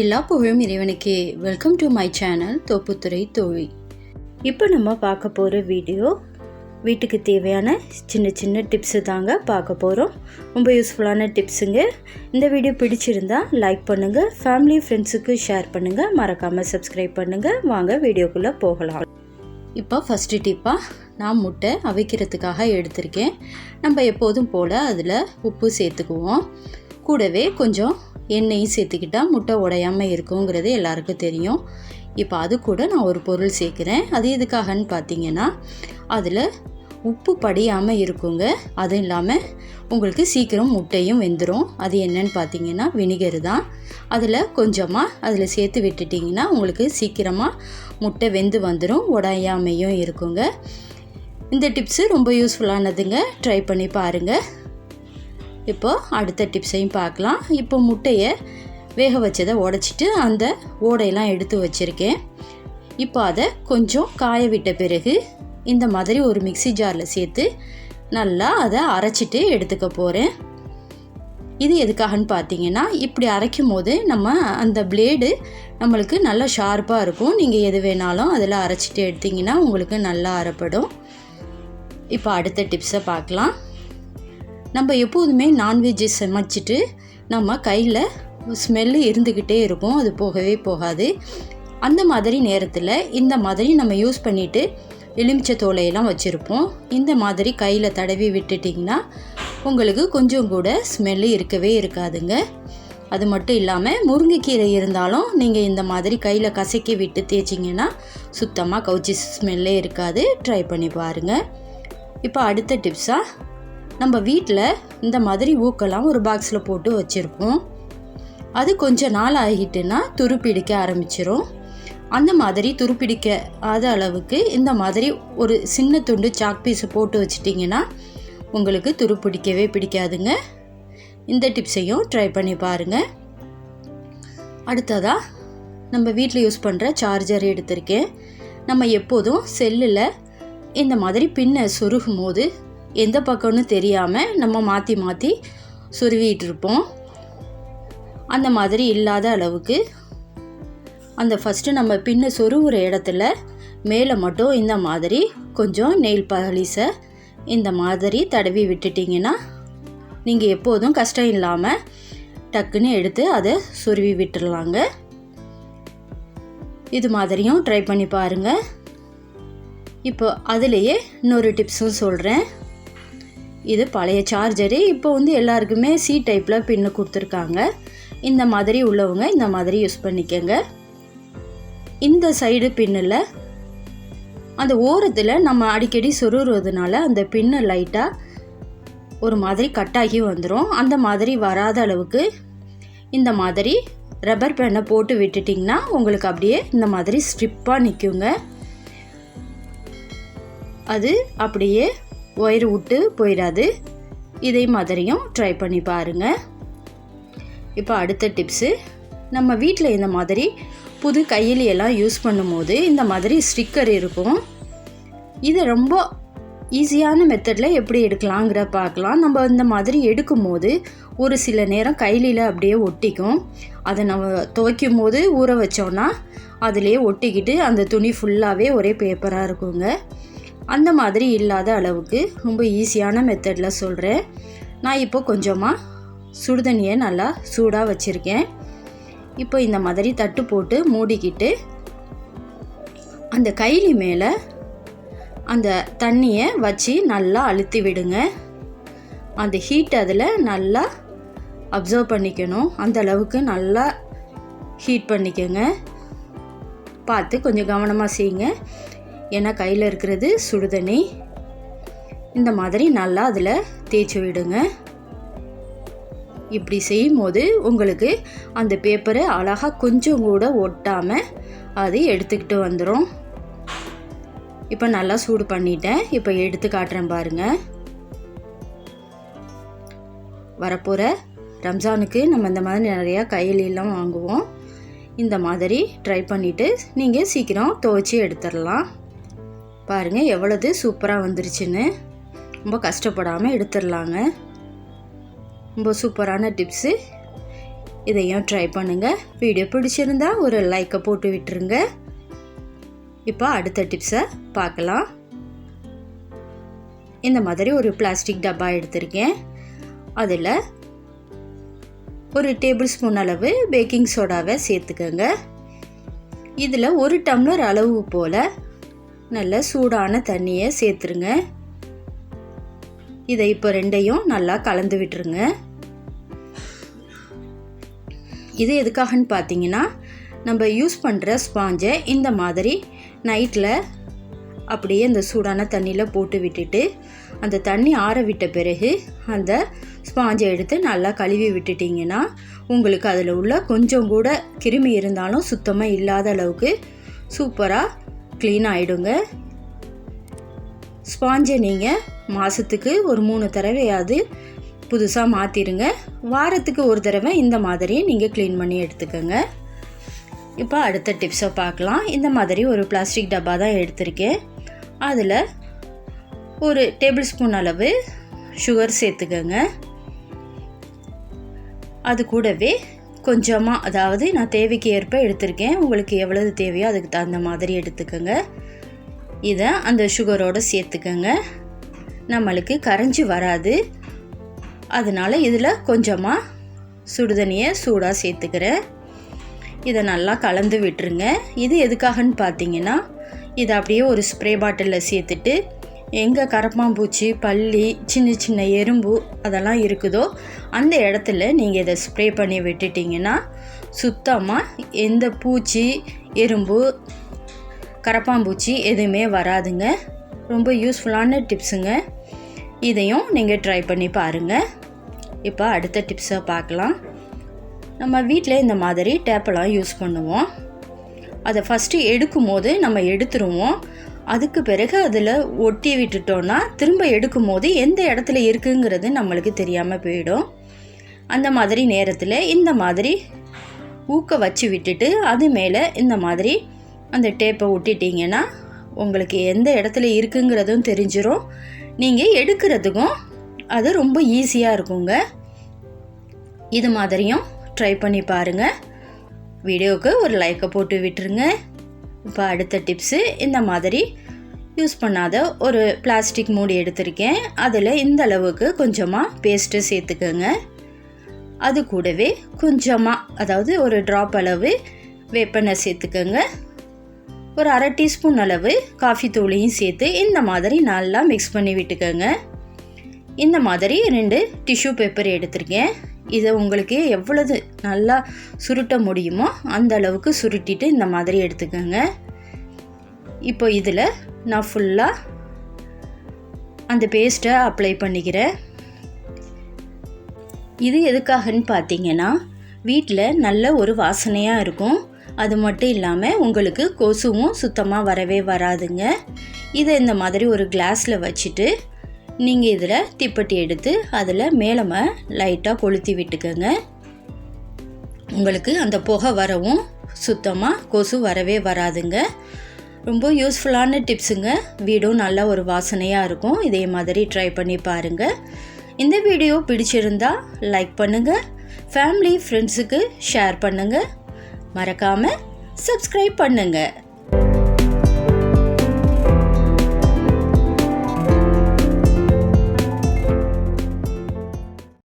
எல்லா புகழும் இறைவனுக்கே. Welcome to my channel Thopputhurai தோழி இப்போ நம்ம பார்க்க போகிற வீடியோ வீட்டுக்கு தேவையான சின்ன சின்ன டிப்ஸு தாங்க பார்க்க போகிறோம் ரொம்ப யூஸ்ஃபுல்லான டிப்ஸுங்க இந்த வீடியோ பிடிச்சிருந்தா லைக் பண்ணுங்கள் ஃபேமிலி ஃப்ரெண்ட்ஸுக்கு ஷேர் பண்ணுங்கள் மறக்காமல் சப்ஸ்கிரைப் பண்ணுங்கள் வாங்க வீடியோக்குள்ளே போகலாம். இப்போ ஃபஸ்ட்டு டிப்பாக நான் முட்டை அவிக்கிறதுக்காக எடுத்திருக்கேன். நம்ம எப்போதும் போல் அதில் உப்பு சேர்த்துக்குவோம். கூடவே கொஞ்சம் எண்ணெயும் சேர்த்துக்கிட்டால் முட்டை உடையாமல் இருக்குங்கிறது எல்லாருக்கும் தெரியும். இப்போ அது கூட நான் ஒரு பொருள் சேர்க்குறேன். அது எதுக்காகன்னு பார்த்தீங்கன்னா அதில் உப்பு படியாமல் இருக்குங்க. அதுவும் இல்லாமல் உங்களுக்கு சீக்கிரம் முட்டையும் வெந்துடும் அது என்னன்னு பார்த்தீங்கன்னா வினிகர் தான். அதில் கொஞ்சமாக அதில் சேர்த்து விட்டுட்டிங்கன்னா உங்களுக்கு சீக்கிரமாக முட்டை வெந்து வந்துடும் உடையாமையும் இருக்குங்க. இந்த டிப்ஸு ரொம்ப யூஸ்ஃபுல்லானதுங்க ட்ரை பண்ணி பாருங்கள் இப்போது அடுத்த டிப்ஸையும் பார்க்கலாம். இப்போ முட்டையை வேக வச்சதை உடச்சிட்டு அந்த ஓடையெல்லாம் எடுத்து வச்சுருக்கேன். இப்போ அதை கொஞ்சம் காய விட்ட பிறகு இந்த மாதிரி ஒரு மிக்ஸி ஜாரில் சேர்த்து நல்லா அதை அரைச்சிட்டு எடுத்துக்க போகிறேன் இது எதுக்காகன்னு பார்த்தீங்கன்னா இப்படி அரைக்கும் போது நம்ம அந்த பிளேடு நம்மளுக்கு நல்லா ஷார்ப்பாக இருக்கும். நீங்கள் எது வேணாலும் அதில் அரைச்சிட்டு எடுத்தீங்கன்னா உங்களுக்கு நல்லா அரைப்படும். இப்போ அடுத்த டிப்ஸை பார்க்கலாம். நம்ம எப்போதுமே நான்வெஜ்ஜை சமைச்சிட்டு நம்ம கையில் ஸ்மெல்லு இருந்துக்கிட்டே இருக்கும். அது போகவே போகாது. அந்த மாதிரி நேரத்தில் இந்த மாதிரி நம்ம யூஸ் பண்ணிவிட்டு எலுமிச்சை தோலையெல்லாம் வச்சுருப்போம். இந்த மாதிரி கையில் தடவி விட்டுட்டிங்கன்னா உங்களுக்கு கொஞ்சம் கூட ஸ்மெல்லு இருக்கவே இருக்காதுங்க. அது மட்டும் இல்லாமல் முருங்கைக்கீரை இருந்தாலும் நீங்கள் இந்த மாதிரி கையில் கசக்கி விட்டு தேய்ச்சிங்கன்னா சுத்தமாக கவுச்சி ஸ்மெல்லே இருக்காது. ட்ரை பண்ணி பாருங்கள் இப்போ அடுத்த டிப்ஸாக நம்ம வீட்டில் இந்த மாதிரி ஊக்கெல்லாம் ஒரு பாக்ஸில் போட்டு வச்சுருப்போம். அது கொஞ்ச நாள் ஆகிட்டுன்னா துருப்பிடிக்க ஆரம்பிச்சிரும். அந்த மாதிரி துருப்பிடிக்க ஆத அளவுக்கு இந்த மாதிரி ஒரு சின்ன துண்டு சாக் பீஸை போட்டு வச்சிட்டிங்கன்னா உங்களுக்கு துருப்பிடிக்கவே பிடிக்காதுங்க. இந்த டிப்ஸையும் ட்ரை பண்ணி பாருங்கள் அடுத்ததாக நம்ம வீட்டில் யூஸ் பண்ணுற சார்ஜர் எடுத்திருக்கேன். நம்ம எப்போதும் செல்லில் இந்த மாதிரி பின்னை சொருகும் போது எந்த பக்கம்னு தெரியாமல் நம்ம மாற்றி மாற்றி சொருவிட்டு இருப்போம் அந்த மாதிரி இல்லாத அளவுக்கு அந்த ஃபஸ்ட்டு நம்ம பின்ன சொருவுற இடத்துல மேலே மட்டும் இந்த மாதிரி கொஞ்சம் நெயில் பாலிஸை இந்த மாதிரி தடவி விட்டுட்டிங்கன்னா நீங்கள் எப்போதும் கஷ்டம் இல்லாமல் டக்குன்னு எடுத்து அதை சொருவி விட்டுடலாங்க இது மாதிரியும் ட்ரை பண்ணி பாருங்கள் இப்போ அதுலேயே இன்னொரு டிப்ஸும் சொல்கிறேன் இது பழைய சார்ஜரு இப்போ வந்து எல்லாருக்குமே சி டைப்பில் பின்னு கொடுத்துருக்காங்க. இந்த மாதிரி உள்ளவங்க இந்த மாதிரி யூஸ் பண்ணிக்கோங்க. இந்த சைடு பின்னில் அந்த ஓரத்தில் நம்ம அடிக்கடி சொருகிறதுனால அந்த பின்னு லைட்டாக ஒரு மாதிரி கட்டாகி வந்துடும் அந்த மாதிரி வராத அளவுக்கு இந்த மாதிரி ரப்பர் பேனை போட்டு விட்டுட்டிங்கன்னா உங்களுக்கு அப்படியே இந்த மாதிரி ஸ்ட்ரிப்பாக நிற்குங்க அது அப்படியே ஒயர் விட்டு போயிடாது இதே மாதிரியும் ட்ரை பண்ணி பாருங்கள் இப்போ அடுத்த டிப்ஸு நம்ம வீட்டில் இந்த மாதிரி புது கையிலையெல்லாம் யூஸ் பண்ணும்போது இந்த மாதிரி ஸ்டிக்கர் இருக்கும். இது ரொம்ப ஈஸியான மெத்தடில் எப்படி எடுக்கலாங்கிற பார்க்கலாம். நம்ம இந்த மாதிரி எடுக்கும்போது ஒரு சில நேரம் கையில அப்படியே ஒட்டிக்கும். அதை நம்ம துவைக்கும் போது ஊற வச்சோன்னா அதிலே ஒட்டிக்கிட்டு அந்த துணி ஃபுல்லாகவே ஒரே பேப்பராக இருக்குங்க. அந்த மாதிரி இல்லாத அளவுக்கு ரொம்ப ஈஸியான மெத்தடில் சொல்கிறேன் நான் இப்போ கொஞ்சமாக சுடுதண்ணியை நல்லா சூடாக வச்சுருக்கேன். இப்போ இந்த மாதிரி தட்டு போட்டு மூடிக்கிட்டு அந்த கைலி மேலே அந்த தண்ணியை வச்சு நல்லா அழுத்தி விடுங்க. அந்த ஹீட் அதில் நல்லா அப்சர்வ் பண்ணிக்கணும். அந்த அளவுக்கு நல்லா ஹீட் பண்ணிக்கோங்க. பார்த்து கொஞ்சம் கவனமாக செய்யுங்க. ஏன்னா கையில் இருக்கிறது சுடுதண்ணி. இந்த மாதிரி நல்லா அதில் தேய்ச்சி விடுங்க. இப்படி செய்யும் போது உங்களுக்கு அந்த பேப்பரை அழகாக கொஞ்சம் கூட ஒட்டாமல் அது எடுத்துக்கிட்டு வந்துடும் இப்போ நல்லா சூடு பண்ணிட்டேன். இப்போ எடுத்து காட்டுறேன் பாருங்கள் வரப்போகிற ரம்ஜானுக்கு நம்ம இந்த மாதிரி நிறையா கையிலெல்லாம் வாங்குவோம். இந்த மாதிரி ட்ரை பண்ணிவிட்டு நீங்கள் சீக்கிரம் துவைச்சி எடுத்துடலாம். பாருங்கள் எவ்வளவு சூப்பராக வந்துருச்சுன்னு. ரொம்ப கஷ்டப்படாமல் எடுத்துடலாங்க. ரொம்ப சூப்பரான டிப்ஸு. இதையும் ட்ரை பண்ணுங்கள் வீடியோ பிடிச்சிருந்தா ஒரு லைக்கை போட்டு விட்டுருங்க. இப்போ அடுத்த டிப்ஸை பார்க்கலாம். இந்த மாதிரி ஒரு பிளாஸ்டிக் டப்பா எடுத்திருக்கேன். அதில் ஒரு டேபிள் ஸ்பூன் அளவு பேக்கிங் சோடாவை சேர்த்துக்கோங்க. இதில் ஒரு டம்ளர் அளவு போல் நல்ல சூடான தண்ணியை சேர்த்துருங்க. இதை இப்போ ரெண்டையும் நல்லா கலந்து விட்டுருங்க. இது எதுக்காகன்னு பார்த்தீங்கன்னா நம்ம யூஸ் பண்ணுற ஸ்பாஞ்சை இந்த மாதிரி நைட்டில் அப்படியே அந்த சூடான தண்ணியில் போட்டு விட்டுட்டு அந்த தண்ணி ஆற விட்ட பிறகு அந்த ஸ்பாஞ்சை எடுத்து நல்லா கழுவி விட்டுட்டிங்கன்னா உங்களுக்கு அதில் உள்ள கொஞ்சம் கூட கிருமி இருந்தாலும் சுத்தமாக இல்லாத அளவுக்கு சூப்பராக க்ளீன் ஆகிடுங்க ஸ்பாஞ்சை நீங்கள் மாதத்துக்கு ஒரு மூணு தடவையாவது புதுசாக மாற்றிடுங்க வாரத்துக்கு ஒரு தடவை இந்த மாதிரி நீங்கள் க்ளீன் பண்ணி எடுத்துக்கோங்க. இப்போ அடுத்த டிப்ஸை பார்க்கலாம். இந்த மாதிரி ஒரு பிளாஸ்டிக் டப்பா தான் எடுத்திருக்கேன். அதில் ஒரு டேபிள் ஸ்பூன் அளவு சுகர் சேர்த்துக்கோங்க. அது கூடவே கொஞ்சமாக அதாவது நான் தேவைக்கு ஏற்ப எடுத்திருக்கேன். உங்களுக்கு எவ்வளவு தேவையோ அதுக்கு தகுந்த மாதிரி எடுத்துக்கோங்க. இதை அந்த சுகரோடு சேர்த்துக்கோங்க. நம்மளுக்கு கரைஞ்சி வராது. அதனால் இதில் கொஞ்சமாக சுடுதண்ணியை சூடாக சேர்த்துக்கிறேன். இதை நல்லா கலந்து விட்டுருங்க. இது எதுக்காகன்னு பார்த்தீங்கன்னா இதை அப்படியே ஒரு ஸ்ப்ரே பாட்டிலில் சேர்த்துட்டு எங்கே கரப்பாம்பூச்சி பல்லி சின்ன சின்ன எறும்பு அதெல்லாம் இருக்குதோ அந்த இடத்துல நீங்கள் இதை ஸ்ப்ரே பண்ணி விட்டுட்டிங்கன்னா சுத்தமாக எந்த பூச்சி எறும்பு கரப்பாம்பூச்சி எதுவுமே வராதுங்க. ரொம்ப யூஸ்ஃபுல்லான டிப்ஸுங்க இதையும் நீங்கள் ட்ரை பண்ணி பாருங்கள் இப்போ அடுத்த டிப்ஸை பார்க்கலாம். நம்ம வீட்டில் இந்த மாதிரி டேப்பெல்லாம் யூஸ் பண்ணுவோம். அதை ஃபஸ்ட்டு எடுக்கும் போது நம்ம எடுத்துருவோம். அதுக்கு பிறகு அதில் ஒட்டி விட்டுட்டோன்னா திரும்ப எடுக்கும் போது எந்த இடத்துல இருக்குங்கிறது நம்மளுக்கு தெரியாமல் போயிடும். அந்த மாதிரி நேரத்தில் இந்த மாதிரி ஊக்க வச்சு விட்டுட்டு அது மேலே இந்த மாதிரி அந்த டேப்பை ஒட்டிட்டிங்கன்னா உங்களுக்கு எந்த இடத்துல இருக்குங்கிறதும் தெரிஞ்சிடும் நீங்கள் எடுக்கிறதுக்கும் அது ரொம்ப ஈஸியாக இருக்குங்க. இது மாதிரியும் ட்ரை பண்ணி பாருங்கள் வீடியோவுக்கு ஒரு லைக்கை போட்டு விட்டுருங்க. இப்போ அடுத்த டிப்ஸு இந்த மாதிரி யூஸ் பண்ணாத ஒரு பிளாஸ்டிக் மூடி எடுத்திருக்கேன். அதில் இந்த அளவுக்கு கொஞ்சமாக பேஸ்ட்டு சேர்த்துக்கோங்க. அது கூடவே கொஞ்சமாக அதாவது ஒரு ட்ராப் அளவு வேப்பெண்ணெய் சேர்த்துக்கோங்க. ஒரு அரை டீஸ்பூன் அளவு காஃபி தூளையும் சேர்த்து இந்த மாதிரி நல்லா மிக்ஸ் பண்ணி விட்டுக்கோங்க. இந்த மாதிரி ரெண்டு டிஷ்யூ பேப்பர் எடுத்திருக்கேன். இதை உங்களுக்கு எவ்வளவு நல்லா சுருட்ட முடியுமோ அந்த அளவுக்கு சுருட்டிட்டு இந்த மாதிரி எடுத்துக்கோங்க. இப்போ இதில் நான் ஃபுல்லாக அந்த பேஸ்ட்டை அப்ளை பண்ணிக்கிறேன். இது எதுக்காகன்னு பார்த்தீங்கன்னா வீட்டில் நல்ல ஒரு வாசனையாக இருக்கும். அது மட்டும் இல்லாமல் உங்களுக்கு கொசுவும் சுத்தமாக வரவே வராதுங்க. இதை இந்த மாதிரி ஒரு கிளாஸில் வச்சுட்டு நீங்கள் இதில் திப்பட்டி எடுத்து அதில் மேலம லைட்டாக கொளுத்தி விட்டுக்கோங்க. உங்களுக்கு அந்த புகை வரவும் சுத்தமாக கொசு வரவே வராதுங்க. ரொம்ப யூஸ்ஃபுல்லான டிப்ஸுங்க வீடும் நல்ல ஒரு வாசனையாக இருக்கும். இதே மாதிரி ட்ரை பண்ணி பாருங்கள் இந்த வீடியோ பிடிச்சிருந்தா லைக் பண்ணுங்கள் ஃபேமிலி ஃப்ரெண்ட்ஸுக்கு ஷேர் பண்ணுங்கள் மறக்காமல் சப்ஸ்கிரைப் பண்ணுங்கள்